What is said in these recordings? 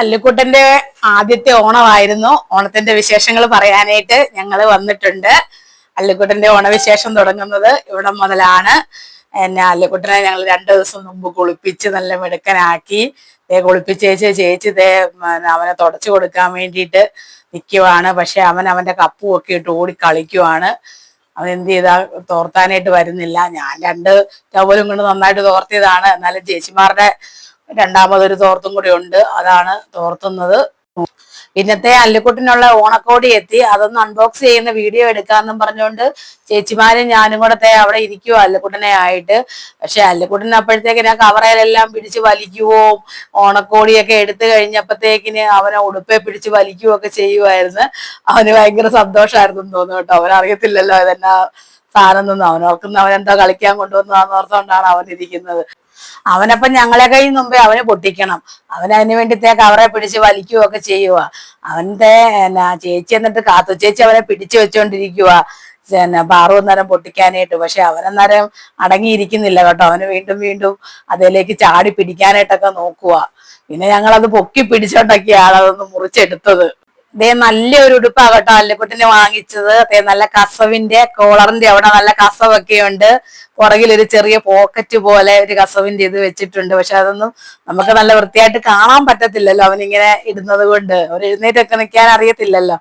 അല്ലുക്കുട്ടന്റെ ആദ്യത്തെ ഓണമായിരുന്നു. ഓണത്തിന്റെ വിശേഷങ്ങൾ പറയാനായിട്ട് ഞങ്ങൾ വന്നിട്ടുണ്ട്. അല്ലിക്കുട്ടന്റെ ഓണവിശേഷം തുടങ്ങുന്നത് ഇവിടെ മുതലാണ്. എന്നെ അല്ലിക്കുട്ടനെ ഞങ്ങൾ രണ്ടു ദിവസം മുമ്പ് കുളിപ്പിച്ച് നല്ല മിടുക്കനാക്കി. കുളിപ്പിച്ചേച്ച് ചേച്ചി പിന്നെ അവനെ തുടച്ചു കൊടുക്കാൻ വേണ്ടിയിട്ട് നിൽക്കുവാണ് പക്ഷെ അവൻ അവന്റെ കപ്പും ഒക്കെ ഇട്ട് ഓടി കളിക്കുവാണ്. അവൻ എന്ത് ചെയ്താ? തോർത്താനായിട്ട് വരുന്നില്ല. ഞാൻ രണ്ട് ടവലും കൊണ്ട് നന്നായിട്ട് തോർത്തിയതാണ്. എന്നാലും ചേച്ചിമാരുടെ രണ്ടാമതൊരു തോർത്തും കൂടി ഉണ്ട്. അതാണ് തോർത്തുന്നത്. പിന്നത്തെ അല്ലിക്കുട്ടിനുള്ള ഓണക്കോടി എത്തി. അതൊന്ന് അൺബോക്സ് ചെയ്യുന്ന വീഡിയോ എടുക്കാന്നും പറഞ്ഞുകൊണ്ട് ചേച്ചിമാരും ഞാനും കൂടെ തേ അവിടെ ഇരിക്കുവോ അല്ലിക്കുട്ടനെ ആയിട്ട്. പക്ഷെ അല്ലിക്കുട്ടൻ അപ്പോഴത്തേക്കിന് ആ കവറയിലെല്ലാം പിടിച്ച് വലിക്കുവോ. ഓണക്കോടിയൊക്കെ എടുത്തു കഴിഞ്ഞപ്പോഴത്തേക്കിന് അവനെ ഉടുപ്പെ പിടിച്ച് വലിക്കുകയോ ഒക്കെ ചെയ്യുമായിരുന്നു അവന് ഭയങ്കര സന്തോഷമായിരുന്നു തോന്നുന്നു കേട്ടോ. അവനറിയത്തില്ലല്ലോ ഇതെന്നാ സാധനം അവനോർക്കുന്ന അവനെന്തോ കളിക്കാൻ കൊണ്ടുവന്നതാന്ന് ഓർത്തോണ്ടാണ് അവൻ ഇരിക്കുന്നത് അവനപ്പം ഞങ്ങളെ കയ്യിൽ മുമ്പേ അവനെ പൊട്ടിക്കണം. അവൻ അതിന് വേണ്ടിത്തെ കവറെ പിടിച്ച് വലിക്കുകയൊക്കെ ചെയ്യുക അവന്റെ എന്നാ ചേച്ചി എന്നിട്ട് കാത്തു ചേച്ചി അവനെ പിടിച്ചു വെച്ചോണ്ടിരിക്കുക പിന്നെ പാറു അന്നേരം പൊട്ടിക്കാനായിട്ട്. പക്ഷെ അവനന്നേരം അടങ്ങിയിരിക്കുന്നില്ല കേട്ടോ. അവന് വീണ്ടും വീണ്ടും അതിലേക്ക് ചാടി പിടിക്കാനായിട്ടൊക്കെ നോക്കുക പിന്നെ ഞങ്ങളത് പൊക്കി പിടിച്ചോണ്ടൊക്കെയാണ് അതൊന്ന് മുറിച്ചെടുത്തത്. ദേ നല്ലൊരു ഉടുപ്പാ കേട്ടോ അല്ലിക്കുട്ടിന് വാങ്ങിച്ചത്. ദേ നല്ല കസവിന്റെ കോളറിന്റെ അവിടെ നല്ല കസവൊക്കെ ഉണ്ട്. പുറകിൽ ഒരു ചെറിയ പോക്കറ്റ് പോലെ ഒരു കസവിന്റെ ഇത് വെച്ചിട്ടുണ്ട്. പക്ഷെ അതൊന്നും നമുക്ക് നല്ല വൃത്തിയായിട്ട് കാണാൻ പറ്റത്തില്ലല്ലോ അവനിങ്ങനെ ഇടുന്നത് കൊണ്ട്. അവർ എഴുന്നേറ്റൊക്കെ നിൽക്കാൻ അറിയത്തില്ലല്ലോ.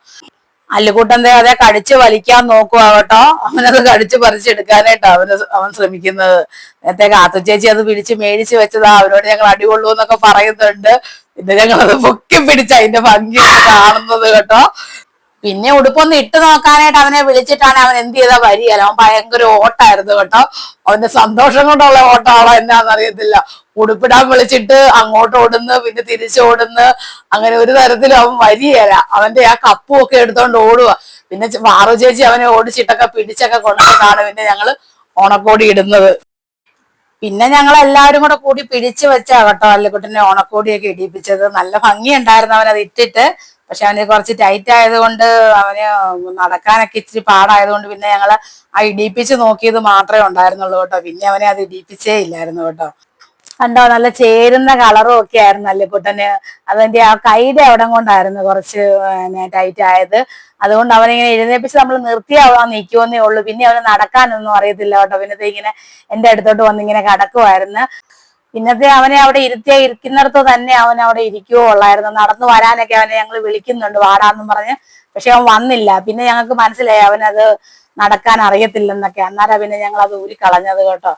അല്ലുകൂട്ടൻ അതെ കടിച്ച് വലിക്കാൻ നോക്കുക കേട്ടോ. അവനത് കടിച്ച് പറിച്ചെടുക്കാനായിട്ടോ അവന് അവൻ ശ്രമിക്കുന്നത്. നേരത്തെ കാത്തു ചേച്ചി അത് പിടിച്ച് മേടിച്ച് വെച്ചതാ. അവനോട് ഞങ്ങൾ അടികൊള്ളൂ എന്നൊക്കെ പറയുന്നുണ്ട്. പിന്നെ ഞങ്ങളത് പൊക്കി പിടിച്ച് അതിന്റെ ഭംഗി കാണുന്നത് കേട്ടോ. പിന്നെ ഉടുപ്പൊന്ന് ഇട്ട് നോക്കാനായിട്ട് അവനെ വിളിച്ചിട്ടാണ് അവൻ എന്ത് ചെയ്താ വരികയല്ല അവൻ ഭയങ്കര ഓട്ടായിരുന്നു കേട്ടോ. അവന്റെ സന്തോഷം കൊണ്ടുള്ള ഓട്ടമാണോ എന്നാന്ന് അറിയത്തില്ല. ഉടുപ്പിടാൻ വിളിച്ചിട്ട് അങ്ങോട്ട് ഓടുന്നു പിന്നെ തിരിച്ചോടുന്നു അങ്ങനെ ഒരു തരത്തിലും അവൻ വരികയല്ല അവന്റെ ആ കപ്പും ഒക്കെ എടുത്തോണ്ട് ഓടുക പിന്നെ വാറു ചേച്ചി അവനെ ഓടിച്ചിട്ടൊക്കെ പിടിച്ചൊക്കെ കൊണ്ടുവന്നാണ് പിന്നെ ഞങ്ങൾ ഓണക്കോടി ഇടുന്നത്. പിന്നെ ഞങ്ങൾ എല്ലാവരും കൂടെ കൂടി പിടിച്ചു വെച്ചാ കേട്ടോ അല്ലുകുട്ടനെ ഓണക്കോടിയൊക്കെ ഇടിപ്പിച്ചത്. നല്ല ഭംഗിയുണ്ടായിരുന്നു അവൻ അത് ഇട്ടിട്ട്. പക്ഷെ അവന് കുറച്ച് ടൈറ്റ് ആയതുകൊണ്ട് അവന് നടക്കാനൊക്കെ ഇച്ചിരി പാടായതുകൊണ്ട് പിന്നെ ഞങ്ങൾ ആ ഇടിപ്പിച്ച് നോക്കിയത് മാത്രമേ ഉണ്ടായിരുന്നുള്ളൂ കേട്ടോ. പിന്നെ അവനെ അത് ഇടിപ്പിച്ചേ ഇല്ലായിരുന്നു കേട്ടോ. കണ്ടോ? നല്ല ചേരുന്ന കളറും ഒക്കെ ആയിരുന്നു അല്ലിക്കുട്ടന്. അതിന്റെ ആ കൈയുടെ അവിടെ കൊണ്ടായിരുന്നു കുറച്ച് ടൈറ്റ് ആയത്. അതുകൊണ്ട് അവനിങ്ങനെ എഴുന്നേപ്പിച്ച് നമ്മൾ നിർത്തിയാവാൻ നിൽക്കുമെന്നേ ഉള്ളൂ. പിന്നെ അവന് നടക്കാനൊന്നും അറിയത്തില്ല കേട്ടോ. പിന്നത്തെ ഇങ്ങനെ എന്റെ അടുത്തോട്ട് വന്ന് ഇങ്ങനെ കടക്കുമായിരുന്നു പിന്നത്തെ അവനെ അവിടെ ഇരുത്തിയ ഇരിക്കുന്നിടത്ത് തന്നെ അവൻ അവിടെ ഇരിക്കുകയോ ഉള്ളായിരുന്നു. നടന്നു വരാനൊക്കെ അവനെ ഞങ്ങൾ വിളിക്കുന്നുണ്ട്. വാടാന്നും പറഞ്ഞ്. പക്ഷെ അവൻ വന്നില്ല. പിന്നെ ഞങ്ങൾക്ക് മനസ്സിലായി അവനത് നടക്കാൻ അറിയത്തില്ലെന്നൊക്കെ. അന്നേരം പിന്നെ ഞങ്ങൾ അത് ഊരി കളഞ്ഞത് കേട്ടോ.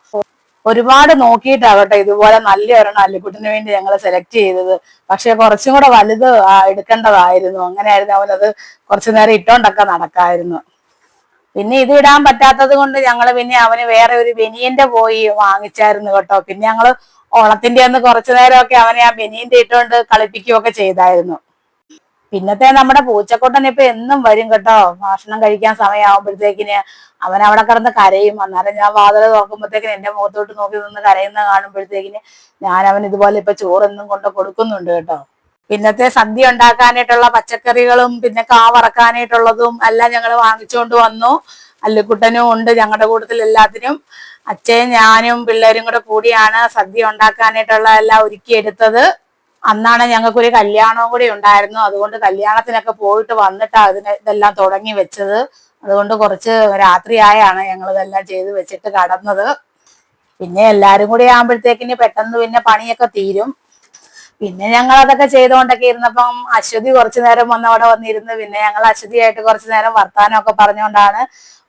ഒരുപാട് നോക്കിയിട്ടാകട്ടെ ഇതുപോലെ നല്ല ഒരെണ്ണം അല്ലിക്കുട്ടിന് വേണ്ടി ഞങ്ങൾ സെലക്ട് ചെയ്തത്. പക്ഷെ കുറച്ചും കൂടെ വലുത് എടുക്കേണ്ടതായിരുന്നു. അങ്ങനെയായിരുന്നു അവനത് കുറച്ചു നേരം ഇട്ടോണ്ടൊക്കെ നടക്കായിരുന്നു. പിന്നെ ഇത് ഇടാൻ പറ്റാത്തത് കൊണ്ട് ഞങ്ങൾ പിന്നെ അവന് വേറെ ഒരു ബനിയന്റെ പോയി വാങ്ങിച്ചായിരുന്നു കേട്ടോ. പിന്നെ ഞങ്ങൾ ഓണത്തിന്റെ അന്ന് കുറച്ചു നേരമൊക്കെ അവനെ ആ ബനിയന്റെ ഇട്ടുകൊണ്ട് കളിപ്പിക്കുകയൊക്കെ ചെയ്തായിരുന്നു. പിന്നത്തെ നമ്മുടെ പൂച്ചക്കൂട്ടൻ ഇപ്പൊ എന്നും വരും കേട്ടോ. ഭക്ഷണം കഴിക്കാൻ സമയമാകുമ്പോഴത്തേക്കിന് അവൻ അവിടെ കിടന്ന് കരയും. അന്നേരം ഞാൻ വാതിൽ തുറക്കുമ്പോഴത്തേക്കിന് എന്റെ മുഖത്തോട്ട് നോക്കി നിന്ന് കരയുന്ന കാണുമ്പോഴത്തേക്കിന് ഞാൻ അവൻ ഇതുപോലെ ഇപ്പൊ ചോറൊന്നും കൊണ്ട് കൊടുക്കുന്നുണ്ട് കേട്ടോ. പിന്നത്തെ സദ്യ ഉണ്ടാക്കാനായിട്ടുള്ള പച്ചക്കറികളും പിന്നെ കാവറക്കാനായിട്ടുള്ളതും എല്ലാം ഞങ്ങൾ വാങ്ങിച്ചുകൊണ്ട് വന്നു. അല്ലിക്കുട്ടനും ഉണ്ട് ഞങ്ങളുടെ കൂട്ടത്തിൽ എല്ലാത്തിനും. അച്ഛനും ഞാനും പിള്ളേരും കൂടെ കൂടിയാണ് സദ്യ ഉണ്ടാക്കാനായിട്ടുള്ള എല്ലാം ഒരുക്കിയെടുത്തത്. അന്നാണ് ഞങ്ങൾക്കൊരു കല്യാണവും കൂടി ഉണ്ടായിരുന്നു. അതുകൊണ്ട് കല്യാണത്തിനൊക്കെ പോയിട്ട് വന്നിട്ടാണ് അതിന് ഇതെല്ലാം തുടങ്ങി വെച്ചത്. അതുകൊണ്ട് കുറച്ച് രാത്രിയായാണ് ഞങ്ങൾ ഇതെല്ലാം ചെയ്ത് വെച്ചിട്ട് കടന്നത്. പിന്നെ എല്ലാരും കൂടി ആകുമ്പോഴത്തേക്കിന് പെട്ടെന്ന് പിന്നെ പണിയൊക്കെ തീരും. പിന്നെ ഞങ്ങൾ അതൊക്കെ ചെയ്തുകൊണ്ടൊക്കെ ഇരുന്നപ്പം അശ്വതി കുറച്ചു നേരം വന്ന് അവിടെ വന്നിരുന്ന് പിന്നെ ഞങ്ങൾ അശ്വതിയായിട്ട് കുറച്ചു നേരം വർത്താനമൊക്കെ പറഞ്ഞുകൊണ്ടാണ്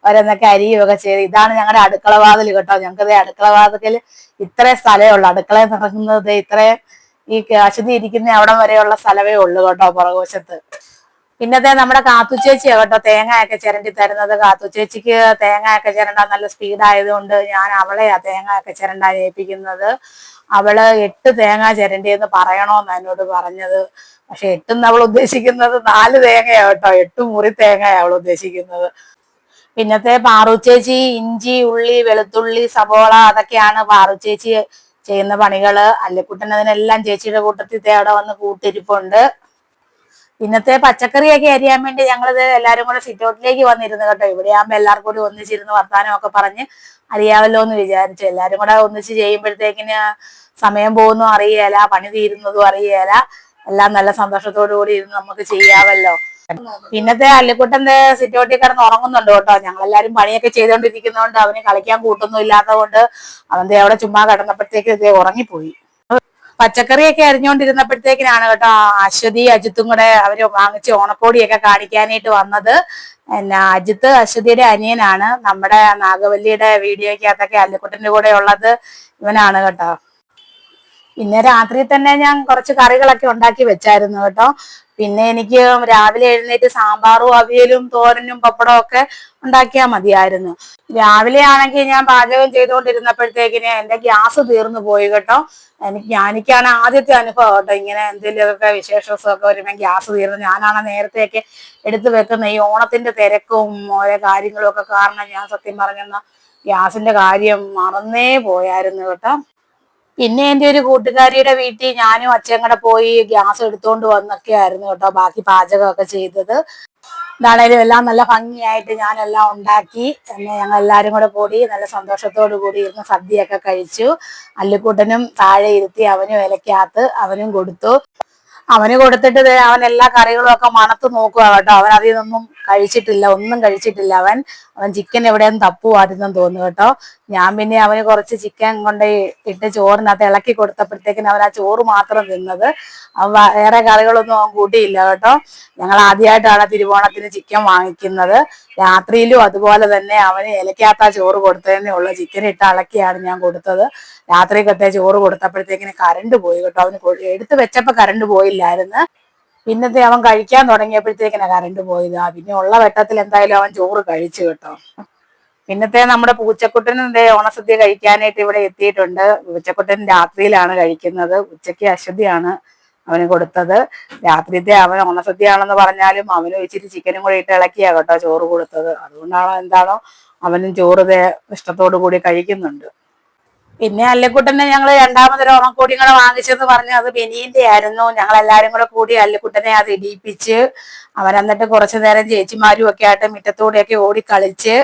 ഓരോന്നൊക്കെ അരിയുമൊക്കെ ചെയ്ത്. ഇതാണ് ഞങ്ങളുടെ അടുക്കള വാതിൽ കേട്ടോ. ഞങ്ങൾക്ക് അടുക്കള വാതിൽ ഇത്രേ സ്ഥലമേ ഉള്ളൂ. അടുക്കളയിൽ നടക്കുന്നത് ഇത്രയും ഈ അശ്വതി ഇരിക്കുന്ന അവിടം വരെയുള്ള സ്ഥലമേ ഉള്ളൂ കേട്ടോ പുറകുവശത്ത്. പിന്നത്തെ നമ്മുടെ കാത്തുച്ചേച്ചിയാ കേട്ടോ തേങ്ങയൊക്കെ ചിരണ്ടി തരുന്നത്. കാത്തുച്ചേച്ചിക്ക് തേങ്ങയൊക്കെ ചിരണ്ടാൻ നല്ല സ്പീഡ് ആയതുകൊണ്ട് ഞാൻ അവളെയാ തേങ്ങയൊക്കെ ചിരണ്ടാൻ ഏൽപ്പിക്കുന്നത്. അവൾ എട്ട് തേങ്ങ ചിരണ്ടിയെന്ന് പറയണോന്ന് എന്നോട് പറഞ്ഞത്. പക്ഷെ എട്ടെന്ന് അവൾ ഉദ്ദേശിക്കുന്നത് നാല് തേങ്ങയാ കേട്ടോ. എട്ട് മുറി തേങ്ങയാ അവൾ ഉദ്ദേശിക്കുന്നത്. പിന്നത്തെ പാറുച്ചേച്ചി ഇഞ്ചി ഉള്ളി വെളുത്തുള്ളി സബോള അതൊക്കെയാണ് പാറുച്ചേച്ചി ചെയ്യുന്ന പണികൾ അല്ലിക്കുട്ടൻ അതിനെല്ലാം ചേച്ചിയുടെ കൂട്ടത്തിൽ അവിടെ വന്ന് കൂട്ടിരിപ്പുണ്ട്. ഇന്നത്തെ പച്ചക്കറിയൊക്കെ അരിയാൻ വേണ്ടി ഞങ്ങളിത് എല്ലാരും കൂടെ സിറ്റൗട്ടിലേക്ക് വന്നിരുന്നു കേട്ടോ. ഇവിടെ ആകുമ്പോ എല്ലാവർക്കും കൂടി ഒന്നിച്ചിരുന്ന് വർത്താനം ഒക്കെ പറഞ്ഞ് അറിയാമല്ലോ എന്ന് വിചാരിച്ചു. എല്ലാരും കൂടെ ഒന്നിച്ച് ചെയ്യുമ്പോഴത്തേക്കിന് സമയം പോകുന്നു അറിയേല പണി തീരുന്നതും അറിയേല. എല്ലാം നല്ല സന്തോഷത്തോടു കൂടി ഇരുന്ന് നമുക്ക് ചെയ്യാമല്ലോ പിന്നത്തെ അല്ലിക്കുട്ടന്റെ സിറ്റോട്ടിൽ കിടന്ന് ഉറങ്ങുന്നുണ്ട് കേട്ടോ. ഞങ്ങളെല്ലാരും പണിയൊക്കെ ചെയ്തുകൊണ്ടിരിക്കുന്നതുകൊണ്ട് അവന് കളിക്കാൻ കൂട്ടൊന്നും ഇല്ലാത്തത് കൊണ്ട് അവൻ ദേ അവിടെ ചുമ്മാ കിടന്നപ്പോഴത്തേക്ക് ഇതേ ഉറങ്ങിപ്പോയി. പച്ചക്കറിയൊക്കെ അരിഞ്ഞുകൊണ്ടിരുന്നപ്പോഴത്തേക്കിനാണ് കേട്ടോ അശ്വതി അജിത്തും കൂടെ അവർ വാങ്ങിച്ച് ഓണക്കോടിയൊക്കെ കാണിക്കാനായിട്ട് വന്നത്. പിന്നെ അജിത്ത് അശ്വതിയുടെ അനിയനാണ്. നമ്മുടെ നാഗവല്ലിയുടെ വീഡിയോയ്ക്കകത്തൊക്കെ അല്ലിക്കുട്ടന്റെ കൂടെ ഉള്ളത് ഇവനാണ് കേട്ടോ. പിന്നെ രാത്രി തന്നെ ഞാൻ കുറച്ച് കറികളൊക്കെ ഉണ്ടാക്കി വെച്ചായിരുന്നു കേട്ടോ. പിന്നെ എനിക്ക് രാവിലെ എഴുന്നേറ്റ് സാമ്പാറും അവിയലും തോരനും പപ്പടവും ഒക്കെ ഉണ്ടാക്കിയാൽ മതിയായിരുന്നു. രാവിലെ ആണെങ്കിൽ ഞാൻ പാചകം ചെയ്തുകൊണ്ടിരുന്നപ്പോഴത്തേക്കിന് എന്റെ ഗ്യാസ് തീർന്നു പോയി കേട്ടോ. എനിക്ക് ഞാനിക്കാണ് ആദ്യത്തെ അനുഭവം കേട്ടോ. ഇങ്ങനെ എന്തെങ്കിലുമൊക്കെ വിശേഷമൊക്കെ വരുമ്പോൾ ഗ്യാസ് തീർന്നു. ഞാനാണ് നേരത്തെയൊക്കെ എടുത്തു വെക്കുന്ന ഈ ഓണത്തിന്റെ തിരക്കും ഓരോ കാര്യങ്ങളും ഒക്കെ കാരണം ഞാൻ സത്യം പറഞ്ഞെന്ന ഗ്യാസിന്റെ കാര്യം മറന്നേ പോയായിരുന്നു കേട്ടോ. പിന്നെ എന്റെ ഒരു കൂട്ടുകാരിയുടെ വീട്ടിൽ ഞാനും അച്ഛൻ കൂടെ പോയി ഗ്യാസ് എടുത്തോണ്ട് വന്നൊക്കെ ആയിരുന്നു കേട്ടോ ബാക്കി പാചകമൊക്കെ ചെയ്തത്. ഇതാണേലും എല്ലാം നല്ല ഭംഗിയായിട്ട് ഞാനെല്ലാം ഉണ്ടാക്കി. എന്നെ ഞങ്ങൾ എല്ലാരും കൂടെ കൂടി നല്ല സന്തോഷത്തോടു കൂടി ഇരുന്ന് സദ്യയൊക്കെ കഴിച്ചു. അല്ലിക്കുട്ടനും താഴെ ഇരുത്തി അവനും ഇലക്കകത്ത് അവനും കൊടുത്തു. അവന് കൊടുത്തിട്ട് അവൻ എല്ലാ കറികളും ഒക്കെ മണത്ത് നോക്കുക കേട്ടോ. അവൻ അതിൽ നിന്നൊന്നും കഴിച്ചിട്ടില്ല ഒന്നും കഴിച്ചിട്ടില്ല അവൻ. അവൻ ചിക്കൻ എവിടെയും തപ്പുമായിരുന്നെന്ന് തോന്നുന്നു കേട്ടോ. ഞാൻ പിന്നെ അവന് കുറച്ച് ചിക്കൻ കൊണ്ട് ഇട്ട് ചോറിനകത്ത് ഇളക്കി കൊടുത്തപ്പോഴത്തേക്കിന് അവൻ ആ ചോറ് മാത്രം തിന്നത്. അവൻ വേറെ കറികളൊന്നും അവൻ കൂട്ടിയില്ല കേട്ടോ. ഞങ്ങൾ ആദ്യമായിട്ടാണ് തിരുവോണത്തിന് ചിക്കൻ വാങ്ങിക്കുന്നത്. രാത്രിയിലും അതുപോലെ തന്നെ അവന് ഇലക്കാത്ത ചോറ് കൊടുത്തതന്നെ ഉള്ളു. ചിക്കൻ ഇട്ട് ഇളക്കിയാണ് ഞാൻ കൊടുത്തത്. രാത്രി കത്തെ ചോറ് കൊടുത്തപ്പോഴത്തേക്കിന് കറണ്ട് പോയി കേട്ടോ. അവന് എടുത്തു എടുത്ത് വെച്ചപ്പോ കറണ്ട് പോയില്ലായിരുന്നു. പിന്നത്തെ അവൻ കഴിക്കാൻ തുടങ്ങിയപ്പോഴത്തേക്കിനാ കറണ്ട് പോയത്. ആ പിന്നെ ഉള്ള വെട്ടത്തിൽ എന്തായാലും അവൻ ചോറ് കഴിച്ചു കേട്ടോ. പിന്നത്തെ നമ്മുടെ പൂച്ചക്കുട്ടനും ദേ ഓണസദ്യ കഴിക്കാനായിട്ട് ഇവിടെ എത്തിയിട്ടുണ്ട്. പൂച്ചക്കുട്ടൻ രാത്രിയിലാണ് കഴിക്കുന്നത്. ഉച്ചയ്ക്ക് അശ്വതിയാണ് അവന് കൊടുത്തത്. രാത്രിത്തെ അവൻ ഓണസദ്യയാണെന്ന് പറഞ്ഞാലും അവന് ഇച്ചിരി ചിക്കനും കൂടി ഇട്ട് ഇളക്കിയാ കേട്ടോ ചോറ് കൊടുത്തത്. അതുകൊണ്ടാണോ എന്താണോ അവനും ചോറ് ഇഷ്ടത്തോടു കൂടി കഴിക്കുന്നുണ്ട്. പിന്നെ അല്ലിക്കുട്ടനെ ഞങ്ങൾ രണ്ടാമതൊരു ഓണക്കോടിയും കൂടെ വാങ്ങിച്ചെന്ന് പറഞ്ഞു അത് ബെനീന്റെ ആയിരുന്നു ഞങ്ങൾ എല്ലാരും കൂടെ കൂടി അല്ലിക്കുട്ടനെ അത് ഇടിയിപ്പിച്ച് അവൻ എന്നിട്ട് കുറച്ചു നേരം ചേച്ചിമാരും ഒക്കെ ആയിട്ട് മുറ്റത്തൂടെയൊക്കെ ഓടി കളിച്ച്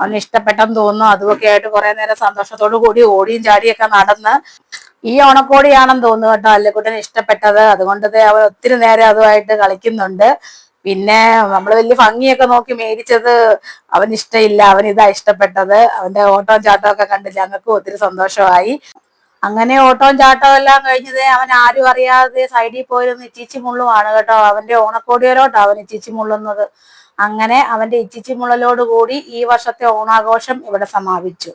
അവന് ഇഷ്ടപ്പെട്ടെന്ന് തോന്നുന്നു. അതുമൊക്കെ ആയിട്ട് കുറെ നേരം സന്തോഷത്തോടു കൂടി ഓടിയും ചാടിയൊക്കെ നടന്ന് ഈ ഓണക്കോടിയാണെന്ന് തോന്നുന്നു കേട്ടോ അല്ലിക്കുട്ടന് ഇഷ്ടപ്പെട്ടത്. അതുകൊണ്ട് അവൻ ഒത്തിരി നേരം അതുമായിട്ട് കളിക്കുന്നുണ്ട്. പിന്നെ നമ്മൾ വലിയ ഭംഗിയൊക്കെ നോക്കി മേടിച്ചത് അവൻ ഇഷ്ടമില്ല അവൻ ഇതാ ഇഷ്ടപ്പെട്ടത്. അവന്റെ ഓട്ടോ ചാട്ടവും ഒക്കെ കണ്ടില്ല ഞങ്ങൾക്ക് ഒത്തിരി സന്തോഷമായി. അങ്ങനെ ഓട്ടവും ചാട്ടവും എല്ലാം കഴിഞ്ഞത് അവൻ ആരും അറിയാതെ സൈഡിൽ പോയിരുന്ന് ഇച്ചിച്ചി മുള്ളുമാണ് കേട്ടോ. അവന്റെ ഓണക്കോടിയോരോട്ടോ അവൻ ഇച്ചിച്ചി മുള്ളുന്നത്. അങ്ങനെ അവന്റെ ഇച്ചിച്ചി മുള്ളലോടുകൂടി ഈ വർഷത്തെ ഓണാഘോഷം ഇവിടെ സമാപിച്ചു.